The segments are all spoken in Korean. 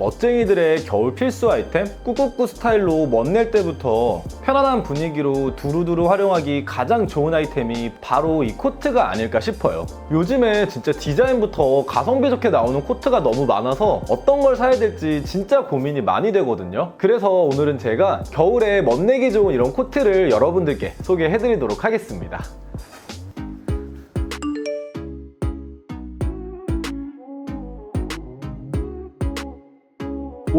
멋쟁이들의 겨울 필수 아이템 꾸꾸꾸 스타일로 멋낼 때부터 편안한 분위기로 두루두루 활용하기 가장 좋은 아이템이 바로 이 코트가 아닐까 싶어요. 요즘에 진짜 디자인부터 가성비 좋게 나오는 코트가 너무 많아서 어떤 걸 사야 될지 진짜 고민이 많이 되거든요. 그래서 오늘은 제가 겨울에 멋내기 좋은 이런 코트를 여러분들께 소개해드리도록 하겠습니다.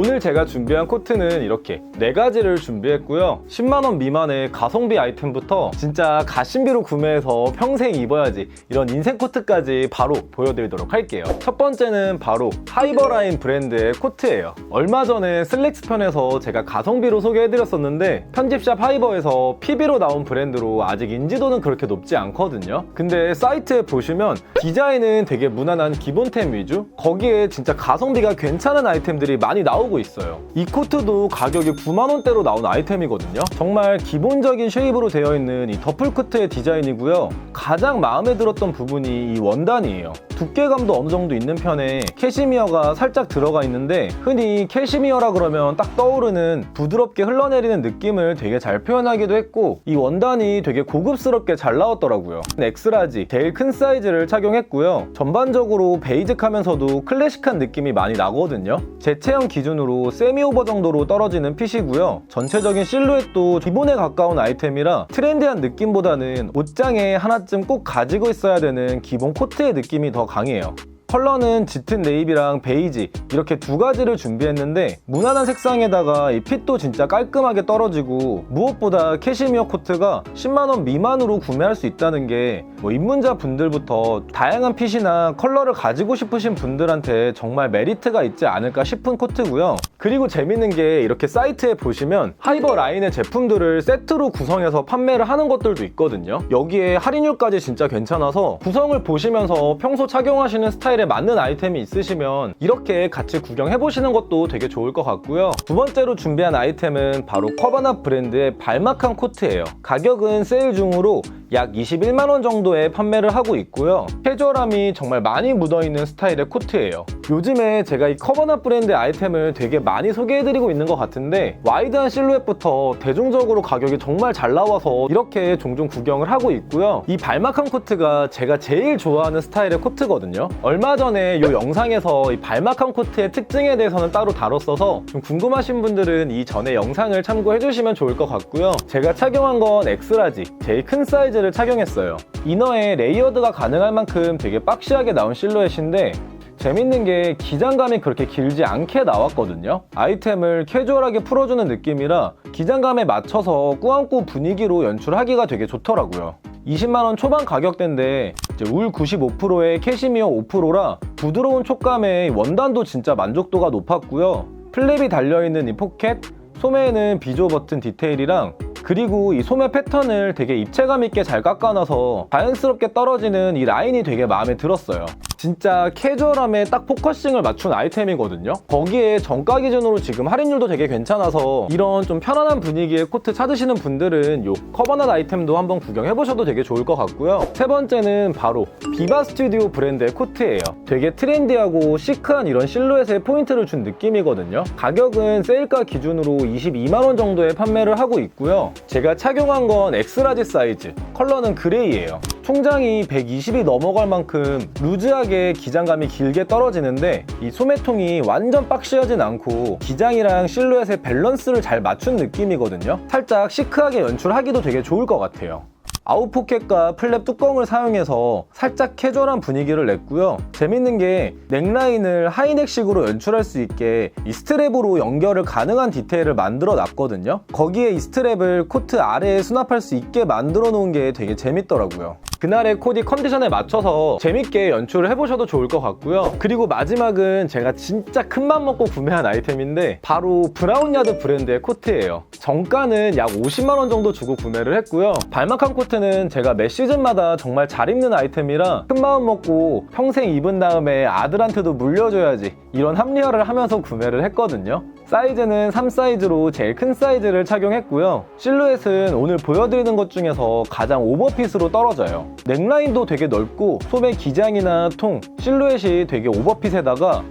오늘 제가 준비한 코트는 이렇게 네 가지를 준비했고요. 10만원 미만의 가성비 아이템부터 진짜 가심비로 구매해서 평생 입어야지 이런 인생 코트까지 바로 보여드리도록 할게요. 첫 번째는 바로 하이버라인 브랜드의 코트예요. 얼마 전에 슬랙스 편에서 제가 가성비로 소개해드렸었는데 편집샵 하이버에서 PB로 나온 브랜드로 아직 인지도는 그렇게 높지 않거든요. 근데 사이트에 보시면 디자인은 되게 무난한 기본템 위주? 거기에 진짜 가성비가 괜찮은 아이템들이 많이 나오고 있어요. 이 코트도 가격이 9만원대로 나온 아이템이거든요. 정말 기본적인 쉐입으로 되어 있는 이 더플 코트의 디자인이고요. 가장 마음에 들었던 부분이 이 원단이에요. 두께감도 어느 정도 있는 편에 캐시미어가 살짝 들어가 있는데 흔히 캐시미어라 그러면 딱 떠오르는 부드럽게 흘러내리는 느낌을 되게 잘 표현하기도 했고 이 원단이 되게 고급스럽게 잘 나왔더라고요. 엑스라지 제일 큰 사이즈를 착용했고요. 전반적으로 베이직하면서도 클래식한 느낌이 많이 나거든요. 제 체형 기준으로 세미 오버 정도로 떨어지는 핏이고요. 전체적인 실루엣도 기본에 가까운 아이템이라 트렌디한 느낌보다는 옷장에 하나쯤 꼭 가지고 있어야 되는 기본 코트의 느낌이 더 강해요. 컬러는 짙은 네이비랑 베이지 이렇게 두 가지를 준비했는데 무난한 색상에다가 이 핏도 진짜 깔끔하게 떨어지고 무엇보다 캐시미어 코트가 10만원 미만으로 구매할 수 있다는 게 뭐 입문자 분들부터 다양한 핏이나 컬러를 가지고 싶으신 분들한테 정말 메리트가 있지 않을까 싶은 코트고요. 그리고 재밌는 게 이렇게 사이트에 보시면 하이버 라인의 제품들을 세트로 구성해서 판매를 하는 것들도 있거든요. 여기에 할인율까지 진짜 괜찮아서 구성을 보시면서 평소 착용하시는 스타일에 맞는 아이템이 있으시면 이렇게 같이 구경해 보시는 것도 되게 좋을 것 같고요. 두 번째로 준비한 아이템은 바로 커바나 브랜드의 발막한 코트예요. 가격은 세일 중으로 약 21만 원 정도에 판매를 하고 있고요. 캐주얼함이 정말 많이 묻어있는 스타일의 코트예요. 요즘에 제가 이 커버넛 브랜드 아이템을 되게 많이 소개해드리고 있는 것 같은데 와이드한 실루엣부터 대중적으로 가격이 정말 잘 나와서 이렇게 종종 구경을 하고 있고요. 이 발막한 코트가 제가 제일 좋아하는 스타일의 코트거든요. 얼마 전에 이 영상에서 이 발막한 코트의 특징에 대해서는 따로 다뤘어서 좀 궁금하신 분들은 이 전에 영상을 참고해 주시면 좋을 것 같고요 제가 착용한 건 엑스라지 제일 큰 사이즈를 착용했어요 이너에 레이어드가 가능할 만큼 되게 박시하게 나온 실루엣인데 재밌는 게 기장감이 그렇게 길지 않게 나왔거든요. 아이템을 캐주얼하게 풀어주는 느낌이라 기장감에 맞춰서 꾸안꾸 분위기로 연출하기가 되게 좋더라고요. 20만원 초반 가격대인데 울 95%에 캐시미어 5%라 부드러운 촉감에 원단도 진짜 만족도가 높았고요. 플랩이 달려있는 이 포켓, 소매에는 비조 버튼 디테일이랑 그리고 이 소매 패턴을 되게 입체감 있게 잘 깎아놔서 자연스럽게 떨어지는 이 라인이 되게 마음에 들었어요. 진짜 캐주얼함에 딱 포커싱을 맞춘 아이템이거든요. 거기에 정가 기준으로 지금 할인율도 되게 괜찮아서 이런 좀 편안한 분위기의 코트 찾으시는 분들은 요 커버넛 아이템도 한번 구경해보셔도 되게 좋을 것 같고요. 세 번째는 바로 비바 스튜디오 브랜드의 코트예요. 되게 트렌디하고 시크한 이런 실루엣에 포인트를 준 느낌이거든요. 가격은 세일가 기준으로 22만 원 정도에 판매를 하고 있고요. 제가 착용한 건 엑스라지 사이즈, 컬러는 그레이예요. 총장이 120이 넘어갈 만큼 루즈하게 기장감이 길게 떨어지는데 이 소매통이 완전 박시하진 않고 기장이랑 실루엣의 밸런스를 잘 맞춘 느낌이거든요. 살짝 시크하게 연출하기도 되게 좋을 것 같아요. 아웃포켓과 플랩 뚜껑을 사용해서 살짝 캐주얼한 분위기를 냈고요. 재밌는 게 넥라인을 하이넥식으로 연출할 수 있게 이 스트랩으로 연결을 가능한 디테일을 만들어 놨거든요. 거기에 이 스트랩을 코트 아래에 수납할 수 있게 만들어 놓은 게 되게 재밌더라고요. 그날의 코디 컨디션에 맞춰서 재밌게 연출을 해보셔도 좋을 것 같고요. 그리고 마지막은 제가 진짜 큰맘 먹고 구매한 아이템인데 바로 브라운야드 브랜드의 코트예요. 정가는 약 50만 원 정도 주고 구매를 했고요. 발막한 코트는 제가 매 시즌마다 정말 잘 입는 아이템이라 큰 마음 먹고 평생 입은 다음에 아들한테도 물려줘야지 이런 합리화를 하면서 구매를 했거든요. 사이즈는 3 사이즈로 제일 큰 사이즈를 착용했고요. 실루엣은 오늘 보여드리는 것 중에서 가장 오버핏으로 떨어져요. 넥라인도 되게 넓고 소매 기장이나 통, 실루엣이 되게 오버핏에다가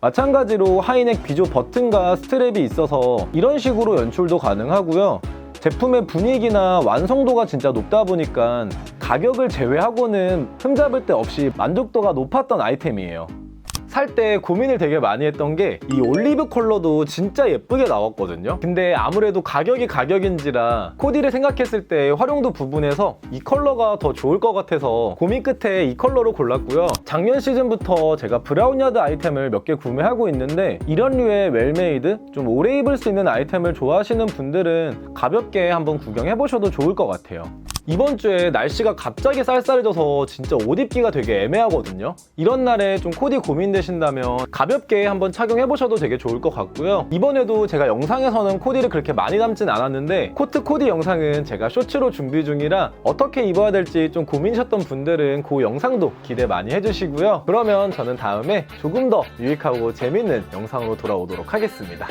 마찬가지로 하이넥 비조 버튼과 스트랩이 있어서 이런 식으로 연출도 가능하고요. 제품의 분위기나 완성도가 진짜 높다 보니까 가격을 제외하고는 흠잡을 데 없이 만족도가 높았던 아이템이에요. 살 때 고민을 되게 많이 했던 게 이 올리브 컬러도 진짜 예쁘게 나왔거든요. 근데 아무래도 가격이 가격인지라 코디를 생각했을 때 활용도 부분에서 이 컬러가 더 좋을 것 같아서 고민 끝에 이 컬러로 골랐고요. 작년 시즌부터 제가 브라운 야드 아이템을 몇 개 구매하고 있는데 이런 류의 웰메이드 좀 오래 입을 수 있는 아이템을 좋아하시는 분들은 가볍게 한번 구경해 보셔도 좋을 것 같아요. 이번 주에 날씨가 갑자기 쌀쌀해져서 진짜 옷 입기가 되게 애매하거든요. 이런 날에 좀 코디 고민되신다면 가볍게 한번 착용해 보셔도 되게 좋을 것 같고요. 이번에도 제가 영상에서는 코디를 그렇게 많이 담진 않았는데 코트 코디 영상은 제가 쇼츠로 준비 중이라 어떻게 입어야 될지 좀 고민이셨던 분들은 그 영상도 기대 많이 해주시고요. 그러면 저는 다음에 조금 더 유익하고 재밌는 영상으로 돌아오도록 하겠습니다.